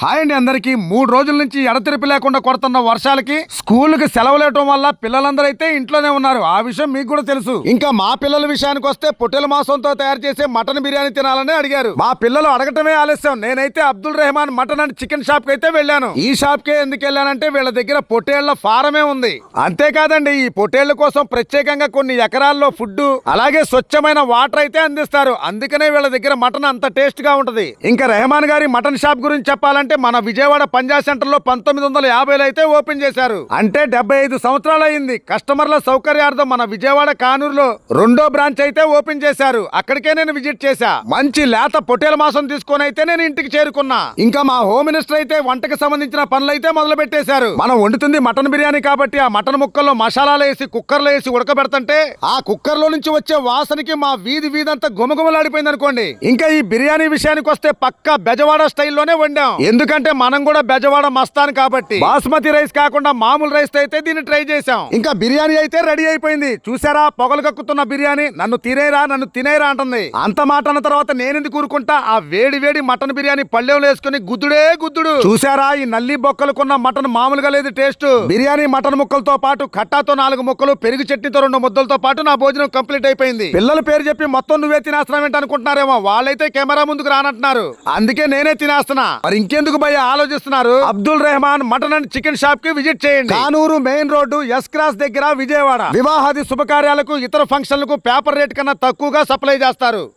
Hi అండి అందరికి. మూడు రోజుల నుంచి ఎడతెరిపి లేకుండా కొడుతున్న వర్షాలకి స్కూల్కి సెలవు లేటం వల్ల పిల్లలందరూ అయితే ఇంట్లోనే ఉన్నారు. ఆ విషయం మీకు కూడా తెలుసు. ఇంకా మా పిల్లల విషయానికి వస్తే పొట్టెల మాంసంతో తయారు చేసే మటన్ బిర్యానీ తినాలని అడిగారు. మా పిల్లలు అడగటమే ఆలస్యం. నేనైతే Abdul Rahman mutton and chicken షాప్కి అయితే వెళ్ళాను. ఈ షాప్ కే ఎందుకు వెళ్ళానంటే వీళ్ళ దగ్గర పొట్టేళ్ళ ఫారమే ఉంది. అంతేకాదండి ఈ పొట్టేళ్ళ కోసం ప్రత్యేకంగా కొన్ని ఎకరాల్లో ఫుడ్ అలాగే స్వచ్ఛమైన వాటర్ అయితే అందిస్తారు. అందుకనే వీళ్ళ దగ్గర మటన్ అంత టేస్ట్గా ఉంటది. ఇంకా రెహమాన్ గారి మటన్ షాప్ గురించి చెప్పాలంటే మన విజయవాడ పంజా సెంటర్లో పంతొమ్మిది వందల యాభైలో అయితే ఓపెన్ చేశారు. అంటే డెబ్బై ఐదు సంవత్సరాలు అయింది కస్టమర్ల సౌకర్యార్థం మన విజయవాడ కానూరులో రెండో బ్రాంచ్ అయితే ఓపెన్ చేశారు. అక్కడికే నేను విజిట్ చేశా. మంచి లేత పొట్టేల మాంసం తీసుకొని అయితే నేను ఇంటికి చేరుకున్నా. ఇంకా మా హోమ్ మినిస్టర్ అయితే వంటకి సంబంధించిన పనులు అయితే మొదలు పెట్టేశారు మనం వండుతుంది మటన్ బిర్యానీ కాబట్టి ఆ మటన్ ముక్కల్లో మసాలాలు వేసి కుక్కర్లో వేసి ఉడకబెడతంటే ఆ కుక్కర్లో నుంచి వచ్చే వాసనకి మా వీధి వీధంతా గుమగుమలాడిపోయింది అనుకోండి ఇంకా ఈ బిర్యానీ విషయానికి వస్తే పక్క బెజవాడ స్టైల్లోనే వండాం. ఎందుకంటే మనం కూడా బెజవాడ మస్తాన్ కాబట్టి. బాస్మతి రైస్ కాకుండా మామూలు రైస్తో అయితే దీన్ని ట్రై చేసాం ఇంకా బిర్యానీ అయితే రెడీ అయిపోయింది. చూసారా? పొగలు కక్కుతున్న బిర్యానీ. నన్ను తినేరా నన్ను తినేరా అంటుంది. అంత మాట అన్న తర్వాత నేనెందుకు కూరుకుంటా ఆ వేడి వేడి మటన్ బిర్యానీ పళ్ళెంలో వేసుకుని గుద్దుడే గుద్దుడు. చూసారా? ఈ నల్లి బొక్కలకున్న మటన్ మామూలుగా లేదు టేస్ట్. బిర్యానీ మటన్ ముక్కలతో పాటు కట్టాతో నాలుగు ముక్కలు పెరుగు చట్నీతో రెండు ముద్దలతో పాటు నా భోజనం కంప్లీట్ అయిపోయింది. పిల్లల పేరు చెప్పి మొత్తం నువ్వే తినేస్తున్నావు ఏంటి అనుకుంటున్నారేమో వాళ్ళైతే కెమెరా ముందుకు రానంటున్నారు. అందుకే నేనే తినేస్తున్నా. మరి ఇంకెందుకు భయ ఆలోచిస్తున్నారు? Abdul Rahman mutton and chicken షాప్కి విజిట్ చేయండి. Kanuru main road S cross దగ్గర విజయవాడ. వివాహాది శుభకార్యాలకు ఇతర ఫంక్షన్లకు పేపర్ రేట్ కన్నా తక్కువగా సప్లై చేస్తారు.